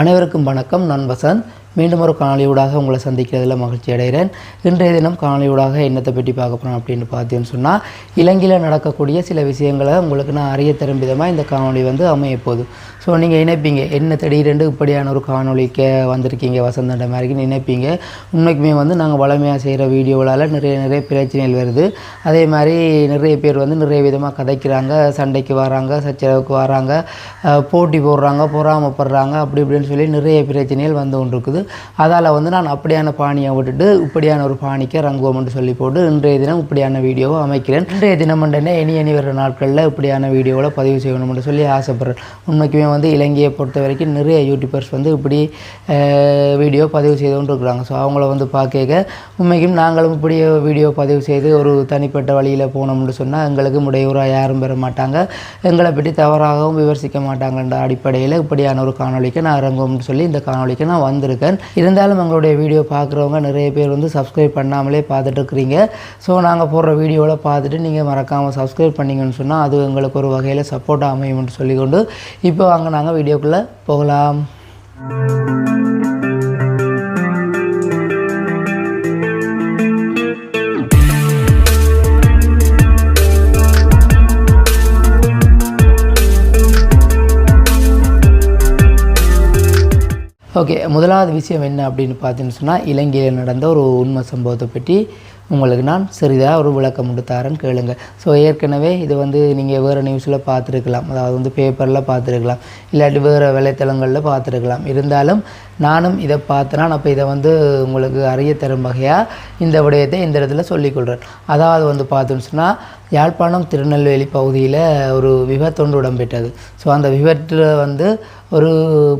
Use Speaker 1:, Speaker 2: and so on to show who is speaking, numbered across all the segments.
Speaker 1: அனைவருக்கும் வணக்கம். நான் வசந்த். மீண்டும் ஒரு காணொலியூடாக உங்களை சந்திக்கிறதுல மகிழ்ச்சி அடைகிறேன். இன்றைய தினம் காணொலியூடாக என்னத்தை பற்றி பார்க்க போகிறோம் அப்படின்னு பார்த்தீங்கன்னு சொன்னால் இலங்கையில் நடக்கக்கூடிய சில விஷயங்களை உங்களுக்கு நான் அறிய தரும் விதமாக இந்த காணொலி வந்து அமைய போகுது. ஸோ நீங்கள் இணைப்பீங்க. என்ன திடீரென்று இப்படியான ஒரு காணொளிக்க வந்திருக்கீங்க வசந்தண்ட மாதிரி நினைப்பீங்க உண்மைக்குமே வந்து நாங்கள் வளமையாக செய்கிற வீடியோகளால் நிறைய நிறைய பிரச்சனைகள் வருது. அதே மாதிரி நிறைய பேர் வந்து நிறைய விதமாக கதைக்கிறாங்க. சண்டைக்கு வராங்க சச்சரவுக்கு வராங்க போட்டி போடுறாங்க பொறாமப்படுறாங்க அப்படி இப்படின்னு சொல்லி நிறைய பிரச்சனைகள் வந்து கொண்டு இருக்குது அதால் வந்து நான் அப்படியான பாணியை விட்டுட்டு இப்படியான ஒரு பாணிக்கு ரங்குவோம்னு சொல்லி போட்டு இன்றைய தினம் இப்படியான வீடியோவை அமைக்கிறேன். இன்றைய தினம் என்ன இனி இனி வர நாட்களில் இப்படியான வீடியோவில் பதிவு செய்யணும்னு சொல்லி ஆசைப்படுறேன். உண்மைக்குமே வந்து இலங்கையை பொறுத்த வரைக்கும் நிறைய யூடியூபர்ஸ் வந்து இப்படி வீடியோ பதிவு செய்து கொண்டு இருக்கிறாங்க ஸோ அவங்கள வந்து பார்க்க உண்மைக்கும் நாங்களும் இப்படி வீடியோ பதிவு செய்து ஒரு தனிப்பட்ட வழியில் போனோம்னு சொன்னால் எங்களுக்கு முடையூராக யாரும் பெற மாட்டாங்க. எங்களை பற்றி தவறாகவும் விமர்சிக்க மாட்டாங்கன்ற அடிப்படையில் இப்படியான ஒரு காணொலிக்கு நான் இறங்குவோம்னு சொல்லி இந்த காணொலிக்கு நான் வந்திருக்கேன். இருந்தாலும் எங்களுடைய வீடியோ பார்க்குறவங்க நிறைய பேர் வந்து சப்ஸ்கிரைப் பண்ணாமலே பார்த்துட்டு இருக்கிறீங்க ஸோ நாங்கள் போடுற வீடியோவில் பார்த்துட்டு நீங்கள் மறக்காமல் சப்ஸ்கிரைப் பண்ணிங்கன்னு சொன்னால் அது எங்களுக்கு ஒரு வகையில் சப்போர்ட்டாக அமையும்னு சொல்லிக்கொண்டு இப்போ வாங்க நாங்கள் வீடியோக்குள்ளே போகலாம். ஓகே முதலாவது விஷயம் என்ன அப்படின்னு பார்த்தீங்கன்னு சொன்னால் இலங்கையில் நடந்த ஒரு உண்மை சம்பவத்தை பற்றி உங்களுக்கு நான் சிறிதாக ஒரு விளக்கம் கொடுத்தாரன் கேளுங்க. ஸோ ஏற்கனவே இது வந்து நீங்கள் வேறு நியூஸில் பார்த்துருக்கலாம். அதாவது வந்து பேப்பரில் பார்த்துருக்கலாம். இல்லாட்டி வேறு வலைத்தளங்களில் பார்த்துருக்கலாம். இருந்தாலும் நானும் இதை பார்த்தேன்னா அப்போ இதை வந்து உங்களுக்கு அறிய தரும் வகையாக இந்த விடயத்தை இந்த இடத்துல சொல்லிக்கொள்கிறேன் அதாவது வந்து பார்த்தோம்னு சொன்னால் யாழ்ப்பாணம் திருநெல்வேலி பகுதியில் ஒரு விபத்தொன்று இடம்பெற்றது. ஸோ அந்த விபத்தில் வந்து ஒரு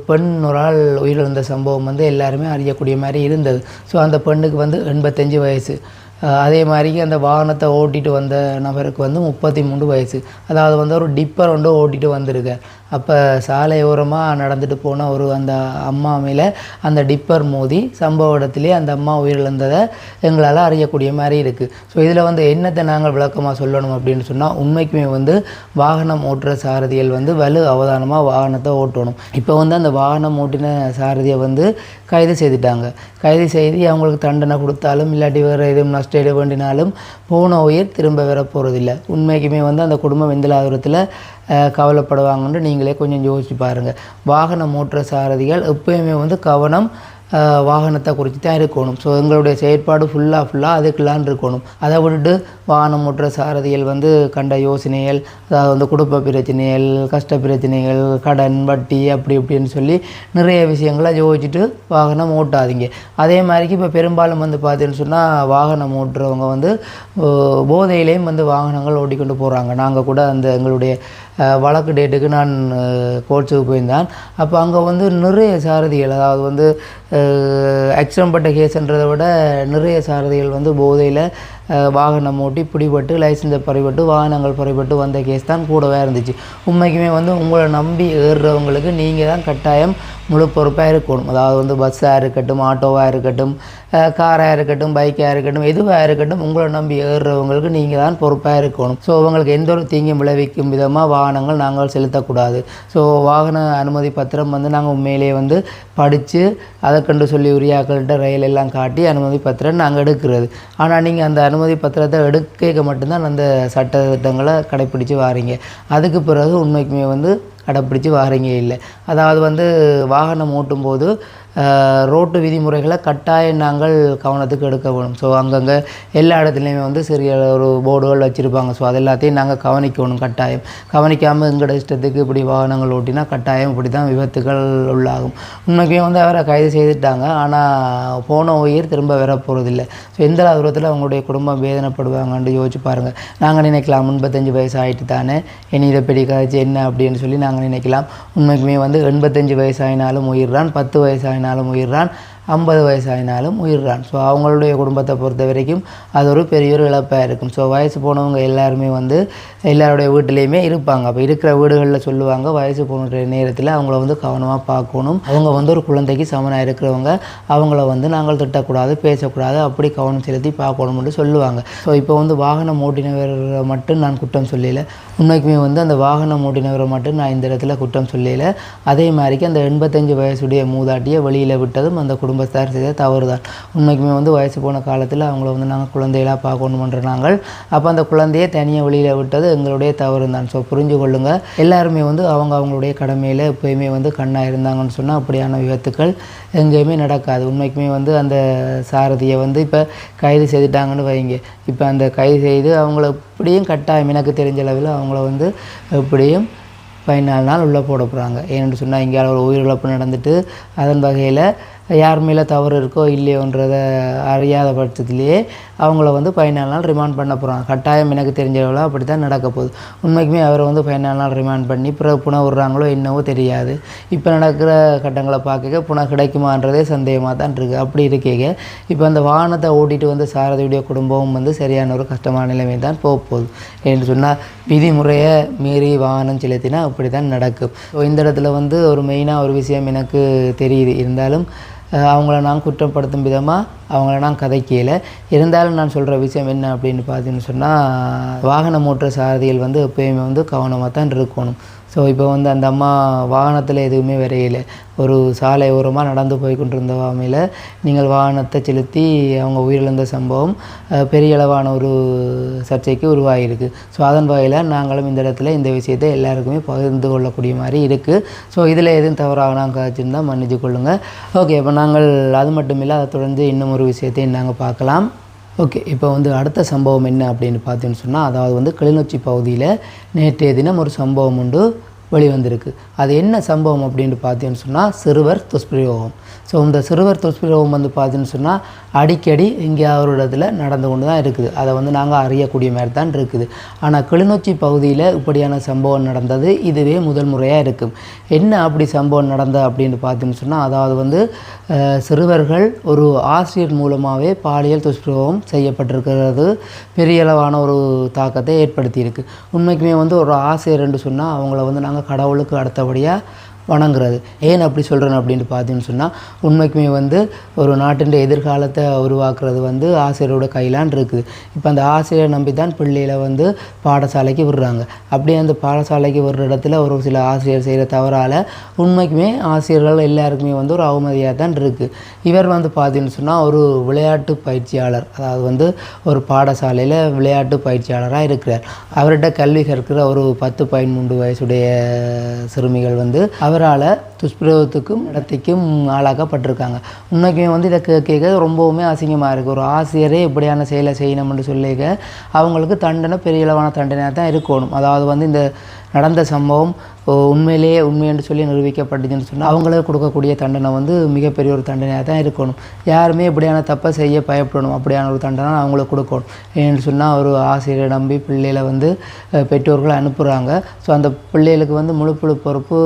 Speaker 1: பெண் ஒரு ஆள் உயிரிழந்த சம்பவம் வந்து எல்லாருமே அறியக்கூடிய மாதிரி இருந்தது. ஸோ அந்த பெண்ணுக்கு வந்து எண்பத்தஞ்சு வயசு. அதே மாதிரி அந்த வாகனத்தை ஓட்டிட்டு வந்த நபருக்கு வந்து முப்பத்தி மூணு வயசு. அதாவது வந்து ஒரு டிப்பர் ஒன்று ஓட்டிகிட்டு வந்திருக்கார். அப்போ சாலையோரமாக நடந்துட்டு போன ஒரு அந்த அம்மா மேலே அந்த டிப்பர் மோதி சம்பவ இடத்துலேயே அந்த அம்மா உயிரிழந்ததை எங்களால் அறியக்கூடிய மாதிரி இருக்குது ஸோ இதில் வந்து என்னத்தை நாங்கள் விளக்கமாக சொல்லணும் அப்படின்னு சொன்னால் உண்மைக்குமே வந்து வாகனம் ஓட்டுற சாரதிகள் வந்து வலு அவதானமாக வாகனத்தை ஓட்டணும். இப்போ வந்து அந்த வாகனம் ஓட்டின சாரதியை வந்து கைது செய்துட்டாங்க. கைது செய்து அவங்களுக்கு தண்டனை கொடுத்தாலும் இல்லாட்டி வேறு எதுவும் நஷ்டம் வேண்டினாலும் போன உயிர் திரும்ப வர போகிறதில்ல உண்மைக்குமே வந்து அந்த குடும்பம் வெந்தலாதுரத்தில் கவலைப்படுவாங்கன்னு நீங்களே கொஞ்சம் யோசிச்சு பாருங்கள் வாகனம் ஓட்டுற சாரதிகள் எப்பயுமே வந்து கவனம் வாகனத்தை குறித்து தான் இருக்கணும். ஸோ எங்களுடைய செயற்பாடு ஃபுல்லாக ஃபுல்லாக அதுக்குள்ளான் இருக்கணும். அதை விட்டுட்டு வாகனம் ஓட்டுற சாரதிகள் வந்து கண்ட யோசனைகள் அதாவது வந்து குடும்ப பிரச்சனைகள் கஷ்ட பிரச்சனைகள் கடன் வட்டி அப்படி இப்படின்னு சொல்லி நிறைய விஷயங்களை யோசிச்சுட்டு வாகனம் ஓட்டாதீங்க. அதே மாதிரிக்கு இப்போ பெரும்பாலும் வந்து பார்த்தீங்கன்னு சொன்னால் வாகனம் ஓட்டுறவங்க வந்து போதையிலையும் வந்து வாகனங்கள் ஓட்டிக்கொண்டு போகிறாங்க நாங்கள் கூட அந்த எங்களுடைய வழக்கு டேட்டுக்கு நான் கோர்ட்ஸுக்கு போயிருந்தேன். அப்போ அங்கே வந்து நிறைய சாரதிகள் அதாவது வந்து ஆக்சிடென்ட் பட்ட கேஸ்ன்றதை விட நிறைய சாரதிகள் வந்து போதையில் வாகனம் ஓட்டி பிடிபட்டு லைசன்ஸை பறிபட்டு வாகனங்கள் பறிபட்டு வந்த கேஸ் தான் கூடவே இருந்துச்சு. உண்மைக்குமே வந்து உங்களை நம்பி ஏறுறவங்களுக்கு நீங்கள் தான் கட்டாயம் முழு பொறுப்பாக இருக்கணும். அதாவது வந்து பஸ்ஸாக இருக்கட்டும் ஆட்டோவாக இருக்கட்டும் காராக இருக்கட்டும் பைக்காக இருக்கட்டும் எதுவாக இருக்கட்டும் உங்களை நம்பி ஏறுறவங்களுக்கு நீங்கள் தான் பொறுப்பாக இருக்கணும். ஸோ உங்களுக்கு எந்த ஒரு தீங்கும் விளைவிக்கும் விதமாக வாகனங்கள் நாங்கள் செலுத்தக்கூடாது. ஸோ வாகன அனுமதி பத்திரம் வந்து நாங்கள் உண்மையிலேயே வந்து படித்து அதை கண்டு சொல்லி உரியாக்கள்கிட்ட ரயில் எல்லாம் காட்டி அனுமதி பத்திரம் நாங்கள் எடுக்கிறது. ஆனால் நீங்கள் அந்த அனுமதி பத்திரத்தை எடுக்க மட்டும்தான் அந்த சட்ட திட்டங்களை கடைப்பிடிச்சு வாரீங்க. அதுக்கு பிறகு உண்மைக்குமே வந்து கடைப்பிடிச்சு வாரீங்க இல்லை. அதாவது வந்து வாகனம் ஓட்டும்போது ரோட்டு விதிமுறைகளை கட்டாயம் நாங்கள் கவனத்துக்கு எடுக்க வேணும். ஸோ அங்கங்கே எல்லா இடத்துலையுமே வந்து சிறிய ஒரு போர்டுகள் வச்சுருப்பாங்க. ஸோ அது எல்லாத்தையும் நாங்கள் கவனிக்கணும் கட்டாயம். கவனிக்காமல் எங்களோட இஷ்டத்துக்கு இப்படி வாகனங்கள் ஓட்டினா கட்டாயம் இப்படி தான் விபத்துகள் உள்ளாகும். உண்மைக்குமே வந்து அவரை கைது செய்துட்டாங்க. ஆனால் போன உயிர் திரும்ப வர போகிறதில்ல ஸோ எந்த தூரத்தில் அவங்களுடைய குடும்பம் வேதனைப்படுவாங்கன்னு யோசிச்சு பாருங்கள் நாங்கள் நினைக்கலாம் முப்பத்தஞ்சு வயசு ஆகிட்டு தானே இனி இதை பிடிக்காச்சு என்ன அப்படின்னு சொல்லி நாங்கள் நினைக்கலாம். உண்மைக்குமே வந்து எண்பத்தஞ்சு வயசு உயிர்றான் பத்து வயசாயினாலும் உயிர்றான். ஐம்பது வயசாயினாலும் உயிர்றான். ஸோ அவங்களுடைய குடும்பத்தை பொறுத்த வரைக்கும் அது ஒரு பெரிய ஒரு இழப்பாக இருக்கும். ஸோ வயசு போனவங்க எல்லாருமே வந்து எல்லாருடைய வீட்டிலையுமே இருப்பாங்க. அப்போ இருக்கிற வீடுகளில் சொல்லுவாங்க வயசு போன நேரத்தில் அவங்கள வந்து கவனமாக பார்க்கணும். அவங்க வந்து ஒரு குழந்தைக்கு சமனாக இருக்கிறவங்க அவங்கள வந்து நாங்கள் திட்டக்கூடாது பேசக்கூடாது அப்படி கவனம் செலுத்தி பார்க்கணும்னு சொல்லுவாங்க. ஸோ இப்போ வந்து வாகனம் ஓட்டினவரை மட்டும் நான் குற்றம் சொல்லல. உண்மைக்குமே வந்து அந்த வாகனம் ஓட்டினவரை மட்டும் நான் இந்த இடத்துல குற்றம் சொல்லல. அதே மாதிரிக்கு அந்த எண்பத்தஞ்சு வயசுடைய மூதாட்டியை வெளியில் விட்டதும் அந்த சார் செய்த தவறு தான் உண்மைக்குமே வந்து வயசு போன காலத்தில் அவங்கள வந்து நாங்கள் குழந்தைகளாக பார்க்கணுமன்ற நாங்கள். அப்போ அந்த குழந்தையை தனியாக வெளியில் விட்டது எங்களுடைய தவறு தான் ஸோ புரிஞ்சு கொள்ளுங்க. எல்லாருமே வந்து அவங்க அவங்களுடைய கடமையில் எப்போயுமே வந்து கண்ணாக இருந்தாங்கன்னு சொன்னால் அப்படியான விபத்துக்கள் எங்கேயுமே நடக்காது. உண்மைக்குமே வந்து அந்த சாரதியை வந்து இப்போ கைது செய்துட்டாங்கன்னு வைங்க. இப்போ அந்த கைது செய்து அவங்கள எப்படியும் கட்டாயம் எனக்கு தெரிஞ்ச அளவில் அவங்கள வந்து எப்படியும் பதினாலு நாள் உள்ளே போட போகிறாங்க ஏன்னு சொன்னால் இங்கே ஒரு உயிரிழப்பு நடந்துட்டு அதன் வகையில் யார் மேலே தவறு இருக்கோ இல்லையோன்றதை அறியாத பட்சத்திலேயே அவங்கள வந்து பதினாலு நாள் ரிமாண்ட் பண்ண போகிறாங்க கட்டாயம் எனக்கு தெரிஞ்சவளோ அப்படி தான் நடக்க போகுது. உண்மைக்குமே அவரை வந்து பதினாலு நாள் ரிமாண்ட் பண்ணி பிறகு புன விடுறாங்களோ என்னவோ தெரியாது. இப்போ நடக்கிற கட்டங்களை பார்க்க புன கிடைக்குமான்றதே சந்தேகமாக தான் இருக்குது அப்படி இருக்கீங்க இப்போ அந்த வாகனத்தை ஓட்டிட்டு வந்து சாரதியுடைய குடும்பமும் வந்து சரியான ஒரு கஷ்டமான நிலைமை தான் போக போகுது. என்று சொன்னால் விதிமுறையை மீறி வாகனம் செலுத்தினா அப்படி தான் நடக்கும் இந்த இடத்துல வந்து ஒரு மெயினாக ஒரு விஷயம் எனக்கு தெரியுது. இருந்தாலும் அவங்கள நான் குற்றப்படுத்தும் விதமாக அவங்கள நான் கதைக்கல. இருந்தாலும் நான் சொல்கிற விஷயம் என்ன அப்படின்னு பார்த்தீங்கன்னு சொன்னால் வாகனம் ஓட்டுற சாரதிகள் வந்து எப்பயுமே வந்து கவனமாக தான் இருக்கணும். ஸோ இப்போ வந்து அந்த அம்மா வாகனத்தில் எதுவுமே விரையலை. ஒரு சாலை ஓரமாக நடந்து போய் கொண்டிருந்த வாமையில் நீங்கள் வாகனத்தை செலுத்தி அவங்க உயிரிழந்த சம்பவம் பெரிய அளவான ஒரு சர்ச்சைக்கு உருவாகியிருக்கு. ஸோ அதன் வகையில் நாங்களும் இந்த இடத்துல இந்த விஷயத்தை எல்லாருக்குமே பகிர்ந்து கொள்ளக்கூடிய மாதிரி இருக்குது ஸோ இதில் எதுவும் தவறாக நாங்கள் கழிச்சிருந்தால் மன்னிச்சு கொள்ளுங்கள் ஓகே இப்போ நாங்கள் அது மட்டும் இல்லை அதை தொடர்ந்து இன்னும் ஒரு விஷயத்தையும் நாங்கள் பார்க்கலாம். ஓகே இப்போ வந்து அடுத்த சம்பவம் என்ன அப்படின்னு பார்த்தீங்கன்னு சொன்னால் அதாவது வந்து கிளிநொச்சி பகுதியில் நேற்றைய தினம் ஒரு சம்பவம் உண்டு வெளிவந்திருக்கு. அது என்ன சம்பவம் அப்படின்னு பார்த்தீங்கன்னு சொன்னால் சிறுவர் துஷ்பிரயோகம். ஸோ இந்த சிறுவர் துஷ்பிரயோகம் வந்து பார்த்தீங்கன்னு சொன்னால் அடிக்கடி இங்கே அவரோட இதில் நடந்து கொண்டு தான் இருக்குது. அதை வந்து நாங்கள் அறியக்கூடிய மாதிரி தான் இருக்குது. ஆனால் கிளிநொச்சி பகுதியில் இப்படியான சம்பவம் நடந்தது இதுவே முதல் முறையாக இருக்கும். என்ன அப்படி சம்பவம் நடந்த அப்படின்னு பார்த்தீங்கன்னு சொன்னால் அதாவது வந்து சிறுவர்கள் ஒரு ஆசிரியர் மூலமாகவே பாலியல் துஷ்பிரயோகம் செய்யப்பட்டிருக்கிறது. பெரிய அளவான ஒரு தாக்கத்தை ஏற்படுத்தியிருக்கு. உண்மைக்குமே வந்து ஒரு ஆசிரியர் என்று சொன்னால் அவங்கள வந்து நாங்கள் கடவுளுக்கு அடுத்தபடியாக வணங்குறது ஏன் அப்படி சொல்கிறேன் அப்படின்ட்டு பார்த்தீங்கன்னு சொன்னால் உண்மைக்குமே வந்து ஒரு நாட்டின் எதிர்காலத்தை உருவாக்குறது வந்து ஆசிரியரோட கையிலான் இருக்குது. இப்போ அந்த ஆசிரியரை நம்பி தான் பிள்ளைகளை வந்து பாடசாலைக்கு விடுறாங்க. அப்படியே அந்த பாடசாலைக்கு விடுற இடத்துல ஒரு சில ஆசிரியர் செய்கிற தவறால் உண்மைக்குமே ஆசிரியர்கள் எல்லாருக்குமே வந்து ஒரு அவமதியாக தான் இருக்குது இவர் வந்து பார்த்தீங்கன்னு சொன்னால் ஒரு விளையாட்டு பயிற்சியாளர். அதாவது வந்து ஒரு பாடசாலையில் விளையாட்டு பயிற்சியாளராக இருக்கிறார். அவர்கிட்ட கல்வி கற்கிற ஒரு பத்து பதிமூன்று வயசுடைய சிறுமிகள் வந்து அவர் இவரால் துஷ்பிரயோகத்துக்கும் இடத்துக்கும் ஆளாக்கப்பட்டிருக்காங்க. இன்னைக்குமே வந்து இதை கே- கேட்க ரொம்பவுமே அசிங்கமாக இருக்குது ஒரு ஆசிரியரே இப்படியான செயலை செய்யணும்னு சொல்லிக்க அவங்களுக்கு தண்டனை பெரிய அளவான தண்டனையாக தான் இருக்கணும். அதாவது வந்து இந்த நடந்த சம்பவம் உண்மையிலேயே உண்மை என்று சொல்லி நிரூபிக்கப்பட்டதுன்னு சொன்னால் அவங்களே கொடுக்கக்கூடிய தண்டனை வந்து மிகப்பெரிய ஒரு தண்டனையாக தான் இருக்கணும். யாருமே இப்படியான தப்பை செய்ய பயப்படணும். அப்படியான ஒரு தண்டனை அவங்களுக்கு கொடுக்கணும். ஏன்னு சொன்னால் ஒரு ஆசிரியரை நம்பி பிள்ளைகளை வந்து பெற்றோர்களை பெற்றோர்கள் அனுப்புகிறாங்க ஸோ அந்த பிள்ளைகளுக்கு வந்து முழு முழு பொறுப்பு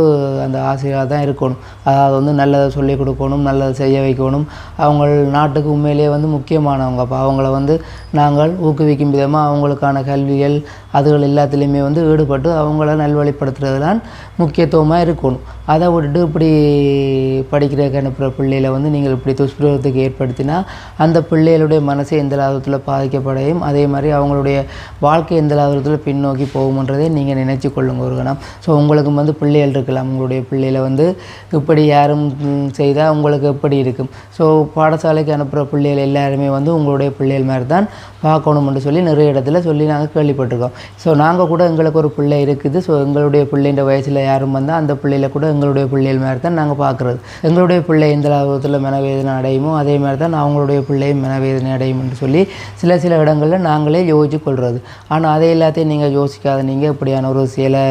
Speaker 1: அந்த ஆசிரியராக தான் இருக்கணும். அதாவது வந்து நல்லதை சொல்லிக் கொடுக்கணும் நல்லதை செய்ய வைக்கணும். அவங்க நாட்டுக்கு உண்மையிலேயே வந்து முக்கியமானவங்க. அப்போ அவங்கள வந்து நாங்கள் ஊக்குவிக்கும் விதமாக அவங்களுக்கான கல்விகள் அதுகள் எல்லாத்துலேயுமே வந்து ஈடுபட்டு அவங்கள நல்வழிப்படுத்துறது தான் முக்கியத்துவமாக இருக்கணும். அதை விட்டுட்டு இப்படி படிக்கிறதுக்கு அனுப்புகிற பிள்ளைகளை வந்து நீங்கள் இப்படி துஷ்பிரோகத்துக்கு ஏற்படுத்தினா அந்த பிள்ளைகளுடைய மனசு எந்த லாபத்தில் பாதிக்கப்படையும் அதே மாதிரி அவங்களுடைய வாழ்க்கை எந்த லாபத்தில் பின்னோக்கி போகும்ன்றதை நீங்கள் நினைச்சு கொள்ளுங்க ஒரு கணம் ஸோ உங்களுக்கும் வந்து பிள்ளைகள் இருக்கலாம். உங்களுடைய பிள்ளைகளை வந்து இப்படி யாரும் செய்தால் உங்களுக்கு எப்படி இருக்கும்? ஸோ பாடசாலைக்கு அனுப்புகிற பிள்ளைகள் எல்லாருமே வந்து உங்களுடைய பிள்ளைகள் மாதிரி தான் பார்க்கணும்னு சொல்லி நிறைய இடத்துல சொல்லி நாங்கள் கேள்விப்பட்டிருக்கோம். ஸோ நாங்கள் கூட எங்களுக்கு ஒரு பிள்ளை இருக்குது. ஸோ எங்களுடைய பிள்ளைன்ற வயசில் யாரும் வந்தால் அந்த பிள்ளையில கூட எங்களுடைய பிள்ளைகள் மாதிரி தான் நாங்கள் பார்க்குறது. எங்களுடைய பிள்ளை எந்த அளவுத்தில் மனவேதனை அடையுமோ அதே மாதிரி தான் அவங்களுடைய பிள்ளையும் மனவேதனை அடையும் என்று சொல்லி சில சில இடங்களில் நாங்களே யோசிச்சு கொள்வது. ஆனால் அதை எல்லாத்தையும் நீங்கள் யோசிக்காத நீங்கள் இப்படியான ஒரு செயலை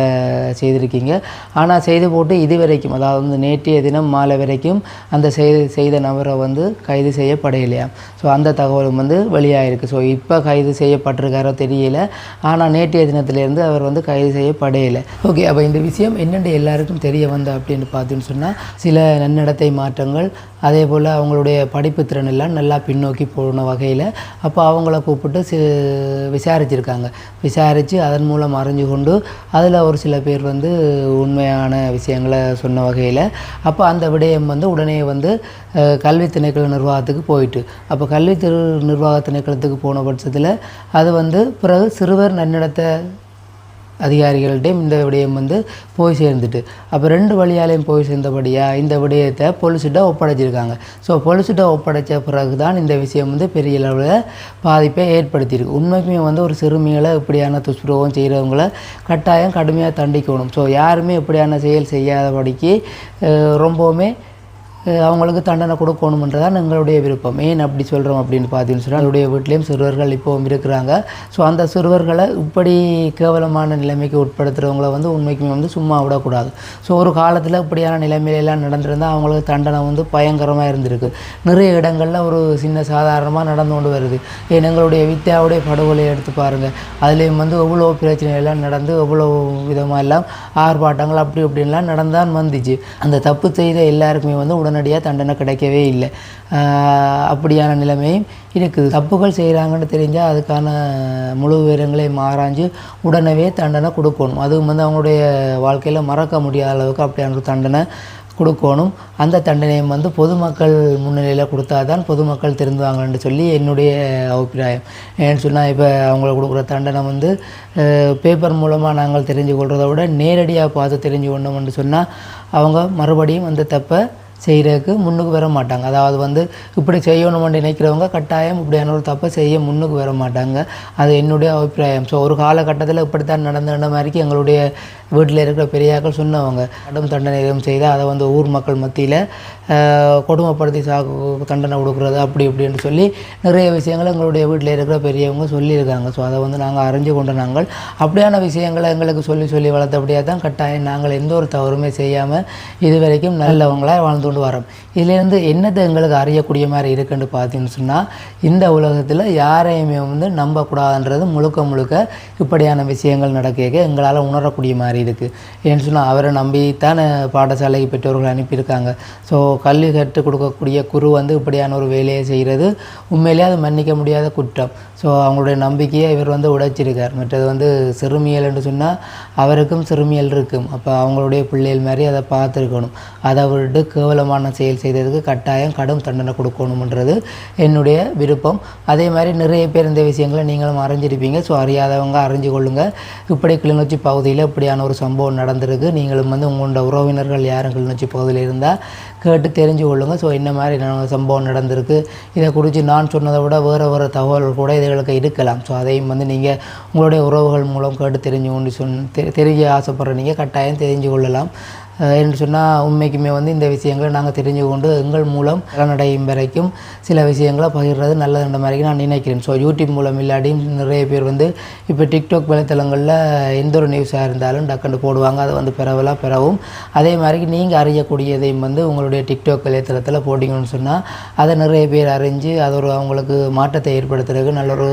Speaker 1: செய்திருக்கீங்க. ஆனால் செய்து போட்டு இது வரைக்கும் அதாவது வந்து நேற்றைய தினம் மாலை வரைக்கும் அந்த செய்த செய்த நபரை வந்து கைது செய்யப்படையிலையாம் ஸோ அந்த தகவலும் வந்து வெளியாகிருக்கு ஸோ இப்போ கைது செய்யப்பட்டிருக்காரோ தெரியல. ஆனால் நேற்றைய தினத்திலேருந்து அவர் வந்து கைது செய்யப்படையலை ஓகே அப்போ இந்த விஷயம் என்னென்று எல்லாருக்கும் தெரிய வந்த அப்படின்னு பார்த்தீங்கன்னு சொன்னால் சில நன்னடத்தை மாற்றங்கள் அதே போல் அவங்களுடைய படிப்பு திறன் எல்லாம் நல்லா பின்னோக்கி போன வகையில் அப்போ அவங்கள கூப்பிட்டு சி விசாரிச்சிருக்காங்க. விசாரித்து அதன் மூலம் அறிஞ்சு கொண்டு அதில் ஒரு சில பேர் வந்து உண்மையான விஷயங்களை சொன்ன வகையில் அப்போ அந்த விடயம் வந்து உடனே வந்து கல்வி திணைக்கள நிர்வாகத்துக்கு போயிட்டு. அப்போ கல்வி திரு நிர்வாக திணைக்களத்துக்கு போன பட்சத்தில் அது வந்து பிறகு சிறுவர் நன்னடத்தை அதிகாரிகள்டையும் இந்த விடயம் வந்து போய் சேர்ந்துட்டு. அப்போ ரெண்டு வழியாலையும் போய் சேர்ந்தபடியாக இந்த விடயத்தை பொலிசிட்ட ஒப்படைச்சிருக்காங்க. ஸோ பொலிசிட்ட ஒப்படைச்ச பிறகு தான் இந்த விஷயம் வந்து பெரிய அளவில் பாதிப்பை ஏற்படுத்தியிருக்கு. உண்மைக்குமே வந்து ஒரு சிறுமிகளை இப்படியான துஷ்பிரயோகம் செய்கிறவங்கள கட்டாயம் கடுமையாக தண்டிக்கணும். ஸோ யாருமே இப்படியான செயல் செய்யாதபடிக்கு ரொம்பவுமே அவங்களுக்கு தண்டனை கொடுக்கணுன்றதான் எங்களுடைய விருப்பம். ஏன் அப்படி சொல்கிறோம் அப்படின்னு பார்த்தீங்கன்னு சொன்னால் அவருடைய வீட்லேயும் சிறுவர்கள் இப்போவும் இருக்கிறாங்க. ஸோ அந்த சிறுவர்களை இப்படி கேவலமான நிலைமைக்கு உட்படுத்துகிறவங்கள வந்து உண்மைக்குமே வந்து சும்மா விடக்கூடாது. ஸோ ஒரு காலத்தில் இப்படியான நிலைமையிலெல்லாம் நடந்திருந்தால் அவங்களுக்கு தண்டனை வந்து பயங்கரமாக இருந்திருக்கு. நிறைய இடங்களில் ஒரு சின்ன சாதாரணமாக நடந்து கொண்டு வருது. ஏன் எங்களுடைய வித்யாவுடைய படுகொலையை எடுத்து பாருங்கள் அதுலேயும் வந்து எவ்வளோ பிரச்சனையெல்லாம் நடந்து எவ்வளோ விதமாக எல்லாம் ஆர்ப்பாட்டங்கள் அப்படி இப்படின்லாம் நடந்தான் வந்துச்சு. அந்த தப்பு செய்த எல்லாருக்குமே வந்து உடனே உடனடியாக தண்டனை கிடைக்கவே இல்லை. அப்படியான நிலைமையும் இருக்குது. தப்புகள் செய்கிறாங்கன்னு தெரிஞ்சால் அதுக்கான முழு விவரங்களை மாறாஞ்சு உடனே தண்டனை கொடுக்கணும். அதுவும் வந்து அவங்களுடைய வாழ்க்கையில் மறக்க முடியாத அளவுக்கு அப்படியான ஒரு தண்டனை கொடுக்கணும். அந்த தண்டனையும் வந்து பொதுமக்கள் முன்னிலையில் கொடுத்தா தான் பொதுமக்கள் திருந்துவாங்கன்னு சொல்லி என்னுடைய அபிப்பிராயம். ஏன்னு சொன்னால் இப்போ அவங்களுக்கு கொடுக்குற தண்டனை வந்து பேப்பர் மூலமாக நாங்கள் தெரிஞ்சு கொள்றதை விட நேரடியாக பார்த்து தெரிஞ்சு கொண்டோம்னு சொன்னால் அவங்க மறுபடியும் அந்த தப்பை செய்கிறதுக்கு முன்னுக்கு வர மாட்டாங்க. அதாவது வந்து இப்படி செய்யணும்னு நினைக்கிறவங்க கட்டாயம் இப்படியான ஒரு தப்பை செய்ய முன்னுக்கு வர மாட்டாங்க. அது என்னுடைய அபிப்பிராயம். ஸோ ஒரு காலகட்டத்தில் இப்படித்தான் நடந்த மாதிரிக்கு எங்களுடைய வீட்டில் இருக்கிற பெரியாக்கள் சொன்னவங்க. கடும் தண்டனை எதுவும் செய்தால் அதை வந்து ஊர் மக்கள் மத்தியில் கொடுமைப்படுத்தி சா தண்டனை கொடுக்குறது அப்படி இப்படின்னு சொல்லி நிறைய விஷயங்கள் எங்களுடைய வீட்டில் இருக்கிற பெரியவங்க சொல்லியிருக்காங்க. ஸோ அதை வந்து நாங்கள் அறிஞ்சு கொண்ட நாங்கள். அப்படியான விஷயங்களை எங்களுக்கு சொல்லி சொல்லி வளர்த்தபடியாக தான் கட்டாயம் நாங்கள் எந்த ஒரு தவறுமே செய்யாமல் இது வரைக்கும் நல்லவங்களாக வாழ்ந்து கொண்டு வரோம். இதுலேருந்து என்னத்தை எங்களுக்கு அறியக்கூடிய மாதிரி இருக்குன்னு பார்த்தீங்கன்னு சொன்னால் இந்த உலகத்தில் யாரையுமே வந்து நம்பக்கூடாதுன்றது முழுக்க முழுக்க இப்படியான விஷயங்கள் நடக்க எங்களால் உணரக்கூடிய மாதிரி இருக்குது ஏன்னு சொன்னால் அவரை நம்பித்தானே பாடசாலைக்கு பெற்றோர்கள் அனுப்பியிருக்காங்க. ஸோ கல்வி கற்றுக் கொடுக்கக்கூடிய குரு வந்து இப்படியான ஒரு வேலையை செய்கிறது உண்மையிலேயே அது மன்னிக்க முடியாத குற்றம். ஸோ அவங்களுடைய நம்பிக்கையை இவர் வந்து உடைச்சிருக்கார். மற்றது வந்து சிறுமியல் என்று சொன்னால் அவருக்கும் சிறுமியல் இருக்கும். அப்போ அவங்களுடைய பிள்ளைகள் மாதிரி அதை பார்த்துருக்கணும். அதை விட்டு கேவலமான செயல் செய்ததுக்கு கட்டாயம் கடும் தண்டனை கொடுக்கணுன்றது என்னுடைய விருப்பம். அதே மாதிரி நிறைய பேர் இந்த விஷயங்களை நீங்களும் அறிஞ்சிருப்பீங்க. ஸோ அறியாதவங்க அறிஞ்சு கொள்ளுங்கள் இப்படி கிளிநொச்சி பகுதியில் இப்படியான ஒரு சம்பவம் நடந்திருக்கு. நீங்களும் வந்து உங்களோட உறவினர்கள் யாரும் கிளிநொச்சி பகுதியில் இருந்தால் கேட்டு தெரிஞ்சு கொள்ளுங்கள் ஸோ என்ன மாதிரி சம்பவம் நடந்திருக்கு. இதை குறித்து நான் சொன்னதை விட வேறு வேறு தகவல்கள் கூட இதுகளுக்கு இருக்கலாம். ஸோ அதையும் வந்து நீங்கள் உங்களுடைய உறவுகள் மூலம் கேட்டு தெரிஞ்சு கொண்டு சொன் தெ- தெரிய ஆசைப்படுற நீங்கள் கட்டாயம் தெரிஞ்சு கொள்ளலாம். என்று சொன்னால் உண்மைக்குமே வந்து இந்த விஷயங்களை நாங்கள் தெரிஞ்சு கொண்டு எங்கள் மூலம் கலனடையும் வரைக்கும் சில விஷயங்களை பகிர்றது நல்லதுன்ற மாதிரி நான் நினைக்கிறேன். ஸோ யூடியூப் மூலம் இல்லாட்டியும் நிறைய பேர் வந்து இப்போ டிக்டாக் வலைத்தளங்களில் எந்த ஒரு நியூஸாக இருந்தாலும் டக்குன்னு போடுவாங்க. அதை வந்து பரவலாக பெறவும் அதே மாதிரி நீங்கள் அறியக்கூடியதையும் வந்து உங்களுடைய டிக்டாக் வலைத்தளத்தில் போட்டிங்கன்னு சொன்னால் அதை நிறைய பேர் அறிஞ்சு அது ஒரு அவங்களுக்கு மாற்றத்தை ஏற்படுத்துறதுக்கு நல்ல ஒரு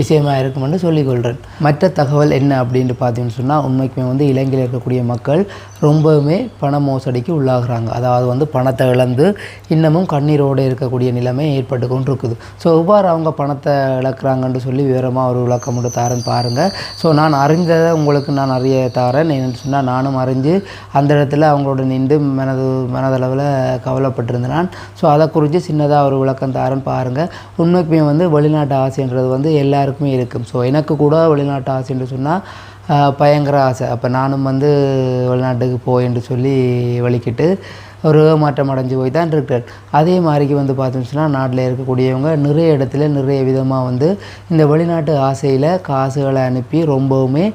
Speaker 1: விஷயமா இருக்கும்னு சொல்லிக்கொள்கிறேன் மற்ற தகவல் என்ன அப்படின்னு பார்த்தீங்கன்னு சொன்னால் உண்மைக்குமே வந்து இலங்கையில் இருக்கக்கூடிய மக்கள் ரொம்பவுமே பண மோசடிக்கு உள்ளாகுறாங்க. அதாவது வந்து பணத்தை இழந்து இன்னமும் கண்ணீரோடு இருக்கக்கூடிய நிலைமை ஏற்பட்டு கொண்டு இருக்குது ஸோ எவ்வாறு அவங்க பணத்தை இழக்கிறாங்கன்னு சொல்லி விவரமாக ஒரு விளக்கம் மட்டும் தாரேன் பாருங்கள் ஸோ நான் அறிந்ததை உங்களுக்கு நான் அறிய தாரேன். என்னென்னு சொன்னால் நானும் அறிஞ்சு அந்த இடத்துல அவங்களோட நின்று மனது மனதளவில் கவலைப்பட்டிருந்தேன். நான் ஸோ அதை குறித்து சின்னதாக ஒரு விளக்கம் தாரேன் பாருங்கள் உண்மைக்குமே வந்து வெளிநாட்டு ஆசைன்றது வந்து எல்லாருக்குமே இருக்கும். ஸோ எனக்கு கூட வெளிநாட்டு ஆசைன்னு சொன்னால் பயங்கர ஆசை. அப்போ நானும் வந்து வெளிநாட்டுக்கு போயின்னு சொல்லி வலிக்கிட்டு ஒரு மாற்றம் அடைஞ்சு போய் தான் இருக்கார் அதே மாதிரிக்கு வந்து பார்த்தோம்னு சொன்னால் நாட்டில் இருக்கக்கூடியவங்க நிறைய இடத்துல நிறைய விதமாக வந்து இந்த வெளிநாட்டு ஆசையில் காசுகளை அனுப்பி ரொம்பவுமே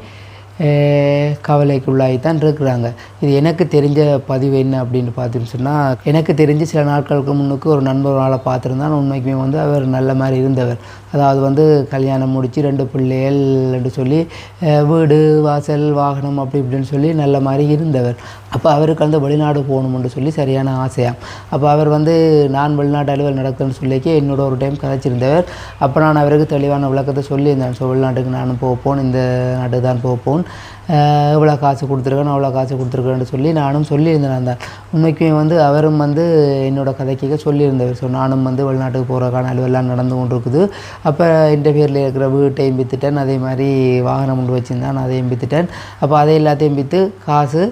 Speaker 1: அஹ் கவலைக்குள்ளாகி தான் இருக்கிறாங்க. இது எனக்கு தெரிஞ்ச பதிவு என்ன அப்படின்னு பார்த்தீங்கன்னு சொன்னால் எனக்கு தெரிஞ்சு சில நாட்களுக்கு முன்னுக்கு ஒரு நண்பர்களால் பார்த்துருந்தான். உண்மைக்குமே வந்து அவர் நல்ல மாதிரி இருந்தவர். அதாவது வந்து கல்யாணம் முடித்து ரெண்டு பிள்ளைகள் என்று சொல்லி வீடு வாசல் வாகனம் அப்படி இப்படின்னு சொல்லி நல்ல மாதிரி இருந்தவர். அப்போ அவருக்கு வந்து வெளிநாடு போகணும்னு சொல்லி சரியான ஆசையாம் அப்போ அவர் வந்து நான் வெளிநாட்டு அலுவல் நடக்குதுன்னு சொல்லிக்கி என்னோட ஒரு டைம் கதைச்சிருந்தவர் அப்போ நான் அவருக்கு தெளிவான விளக்கத்தை சொல்லியிருந்தேன் ஸோ வெளிநாட்டுக்கு நானும் போக இந்த நாட்டுக்கு தான் போக இவ்வளோ காசு கொடுத்துருக்கேன் அவ்வளோ காசு கொடுத்துருக்கேன்னு சொல்லி நானும் சொல்லியிருந்தேன். அந்த உண்மைக்குமே வந்து அவரும் வந்து என்னோட கதைக்கு சொல்லியிருந்தவர் ஸோ நானும் வந்து வெளிநாட்டுக்கு போகிறக்கான எல்லாம் நடந்து கொண்டு இருக்குது அப்போ இந்த பேரில் இருக்கிற வீட்டையும் விற்றுட்டேன் அதே மாதிரி வாகனம் கொண்டு வச்சுருந்தேன். அதையும் விற்றுட்டேன் அப்போ அதை எல்லாத்தையும் விற்று காசு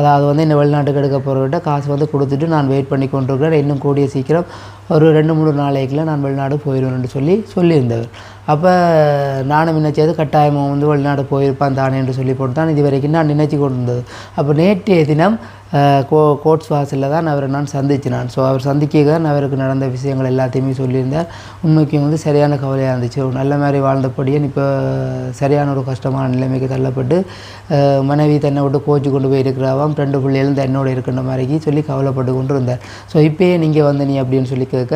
Speaker 1: அதாவது வந்து இந்த வெளிநாட்டுக்கு எடுக்க போகிறவர்கிட்ட காசு வந்து கொடுத்துட்டு நான் வெயிட் பண்ணி கொண்டிருக்கிறேன். இன்னும் கூடிய சீக்கிரம் ஒரு ரெண்டு மூணு நாளைக்குள்ள நான் வெளிநாடு போயிடுவேன் சொல்லி சொல்லியிருந்தவர். அப்போ நானும் நினைச்சது கட்டாயமாக வந்து வெளிநாடு போயிருப்பான் தானே என்று சொல்லி போட்டு தான் இது வரைக்கும் நான் நினைச்சு கொண்டிருந்தது. அப்போ நேற்றைய தினம் கோ கோட்ஸ் வாசலில் தான் அவரை நான் சந்திச்சினான் ஸோ அவர் சந்திக்க தான் அவருக்கு நடந்த விஷயங்கள் எல்லாத்தையுமே சொல்லியிருந்தார். உண்மைக்கு வந்து சரியான கவலையாக இருந்துச்சு. ஒரு நல்ல மாதிரி வாழ்ந்தபடியே இப்போ சரியான ஒரு கஷ்டமான நிலைமைக்கு தள்ளப்பட்டு மனைவி தன்னை விட்டு கோச்சு கொண்டு போய் இருக்கிறாவாம் ரெண்டு பிள்ளைகளும் தன்னோடு இருக்கின்ற மாதிரிக்கு சொல்லி கவலைப்பட்டு கொண்டு இருந்தார் ஸோ இப்போயே நீங்கள் வந்து நீ அப்படின்னு சொல்லி கேட்க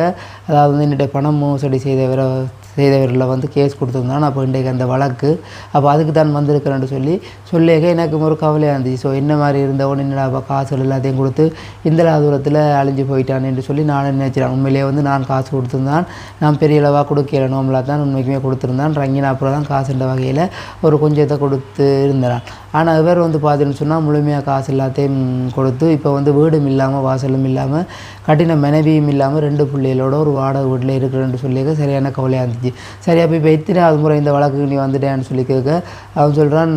Speaker 1: அதாவது வந்து என்னுடைய பணம் மோசடி செய்தவரை செய்தவர்களில் வந்து கேஸ் கொடுத்துருந்தான் அப்போ இன்றைக்கு அந்த வழக்கு. அப்போ அதுக்கு தான் வந்திருக்கிறேன்னு சொல்லி சொல்லிக்க எனக்கு ஒரு கவலையாக இருந்துச்சு ஸோ என்ன மாதிரி இருந்தவன் என்னடா அப்போ காசுகள் எல்லாத்தையும் கொடுத்து இந்த தூரத்தில் அழிஞ்சு போயிட்டான் என்று சொல்லி நான் நினைச்சிட்டேன் உண்மையிலேயே வந்து நான் காசு கொடுத்துருந்தான். நான் பெரிய அளவாக கொடுக்கல. நோம்பலாக தான் உண்மைக்குமே கொடுத்துருந்தான். ரங்கினா அப்புறம் தான் காசுன்ற வகையில் ஒரு கொஞ்சத்தை கொடுத்து இருந்தான். ஆனால் இவர் வந்து பார்த்தீங்கன்னு சொன்னால் முழுமையாக காசு எல்லாத்தையும் கொடுத்து இப்போ வந்து வீடும் இல்லாமல் வாசலும் இல்லாமல் கட்டின மனைவியும் இல்லாமல் ரெண்டு பிள்ளைகளோட ஒரு வாடகை வீட்டில் இருக்கிறேன்னு சொல்லி சரியான கவலையாக இருந்துச்சு. சரி அப்போ இப்போ எத்தனை முறை இந்த வழக்குக்கு நீ வந்துட்டேன்னு சொல்லி கேட்க அவன் சொல்கிறான்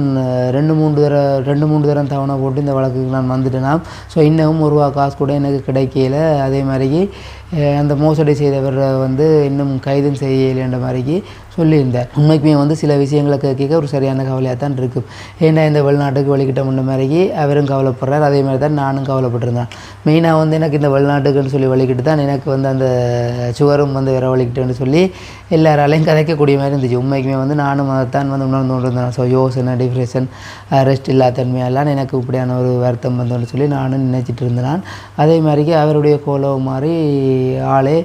Speaker 1: ரெண்டு மூணு தடவை ரெண்டு மூணு தரம் தவணை போட்டு இந்த வழக்குக்கு நான் வந்துட்டேனா ஸோ இன்னமும் ஒரு ரூபா காசு கூட எனக்கு கிடைக்கல. அதே மாதிரி அந்த மோசடி செய்தவர் வந்து இன்னும் கைதும் செய்யலைன்ற மாதிரிக்கு சொல்லியிருந்தார். உண்மைக்குமே வந்து சில விஷயங்களை கேட்க ஒரு சரியான கவலையாக தான் இருக்கும். ஏன்னா இந்த வெளிநாட்டுக்கு வலிக்கிட்ட முன்ன மாதிரிக்கு அவரும் கவலைப்படுறார். அதே மாதிரி தான் நானும் கவலைப்பட்டிருந்தேன். மெயினாக வந்து எனக்கு இந்த வெளிநாட்டுக்குன்னு சொல்லி வலிக்கிட்டு தான் எனக்கு வந்து அந்த சுவரும் வந்து வேற வலிக்கிட்டேன்னு சொல்லி எல்லாராலையும் கதைக்கக்கூடிய மாதிரி இருந்துச்சு. உண்மைக்குமே வந்து நானும் தான் வந்து உணர்ந்து ஸோ யோசனை டிப்ரெஷன் ரெஸ்ட் இல்லாதன்மையெல்லாம் எனக்கு இப்படியான ஒரு வருத்தம் வந்தோன்னு சொல்லி நானும் நினச்சிட்டு இருந்தேன். அதே மாதிரிக்கு அவருடைய கோலம் மாதிரி ஆளே